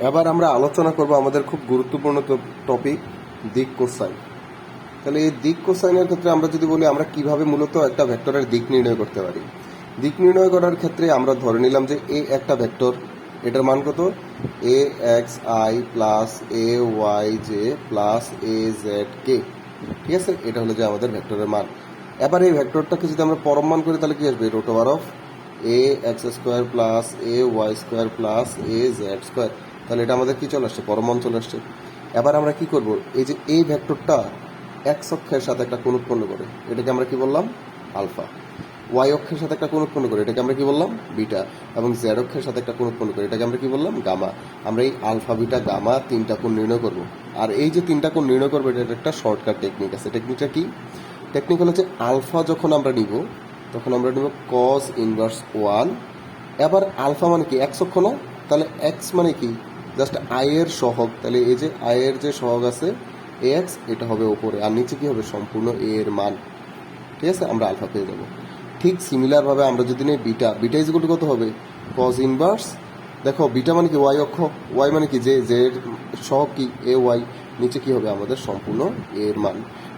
এবার আমরা আলোচনা করব আমাদের খুব গুরুত্বপূর্ণ টপিক দিক কোসাইন। তাহলে এই দিক কোসাইনের ক্ষেত্রে আমরা যদি বলি, আমরা কীভাবে মূলত একটা ভেক্টরের দিক নির্ণয় করতে পারি? দিক নির্ণয় করার ক্ষেত্রে আমরা ধরে নিলাম যে এ একটা ভেক্টর, এটার মান কত? A X I plus A Y J plus A Z K. ঠিক আছে? এটা হলো যে আমাদের ভেক্টরের মান। এবার এই ভেক্টরটাকে যদি আমরা পরম মান করি, তাহলে কি আসবে? Root over of A X square plus A Y square plus A Z square. তাহলে এটা আমাদের কি চলে আসছে? পরম চলে আসছে। এবার আমরা কি করব? এই যে এই ভেক্টরটা এক্স অক্ষের সাথে একটা কোণ উৎপন্ন করে, এটাকে আমরা কি বললাম? আলফা। ওয়াই অক্ষের সাথে একটা কোণ উৎপন্ন করে, এটাকে আমরা কি বললাম? বিটা। এবং জেড অক্ষের সাথে একটা কোণ উৎপন্ন করে, এটাকে আমরা কি বললাম? গামা। আমরা এই আলফা, বিটা, গামা তিনটা কোণ নির্ণয় করব। আর এই যে তিনটা কোণ নির্ণয় করব এটা একটা শর্টকাট টেকনিক আছে। টেকনিকটা কি? টেকনিক হলো যে আলফা যখন আমরা নিব, তখন আমরা নিব কস ইনভার্স ওয়ান এবার আলফা মানে কি? এক্স অক্ষ না? তাহলে এক্স মানে কি? জাস্ট আয়ের সহগ, তাহলে এই যে আয়ের যে সহগ আছে এক্স এটা হবে ওপরে আর নিচে কি হবে? সম্পূর্ণ এ এর মান। ঠিক আছে? আমরা আলফা পেয়ে যাব। ঠিক সিমিলার ভাবে আমরা যদি নেই বিটা বিটা ইজ কত হবে? কজ ইনভার্স দেখো, বিটা মানে কি? ওয়াই অক্ষ ওয়াই মানে কি? যে যে সহগ কি? এ ওয়াই নিচে কি হবে? আমাদের সম্পূর্ণ এ এর মান।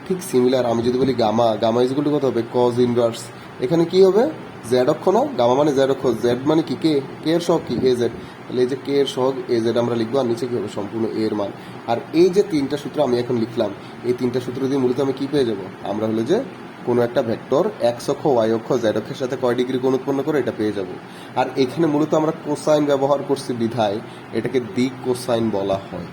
ঠিক সিমিলার আমি যদি বলি গামা গামা ইজ কত হবে? কজ ইনভার্স এখানে কি হবে? জেড অক্ষ না? গামা মানে জেড অক্ষ। জেড মানে কি? কে কে এর সহগ কি? এ জেড তাহলে এই যে কে এর সহগ এ জেড আমরা লিখব, আর নিচে কী হবে সম্পূর্ণ এর মান। আর এই যে তিনটা সূত্র আমি এখন লিখলাম, এই তিনটা সূত্র দিয়ে মূলত আমি কী পেয়ে যাব? আমরা হলো যে কোনো একটা ভেক্টর এক্স অক্ষ ওয়াই অক্ষ জেড অক্ষের সাথে কয় ডিগ্রি কোণ উৎপন্ন করে এটা পেয়ে যাব। আর এখানে মূলত আমরা কোসাইন ব্যবহার করছি বিধায়, এটাকে দিক কোসাইন বলা হয়।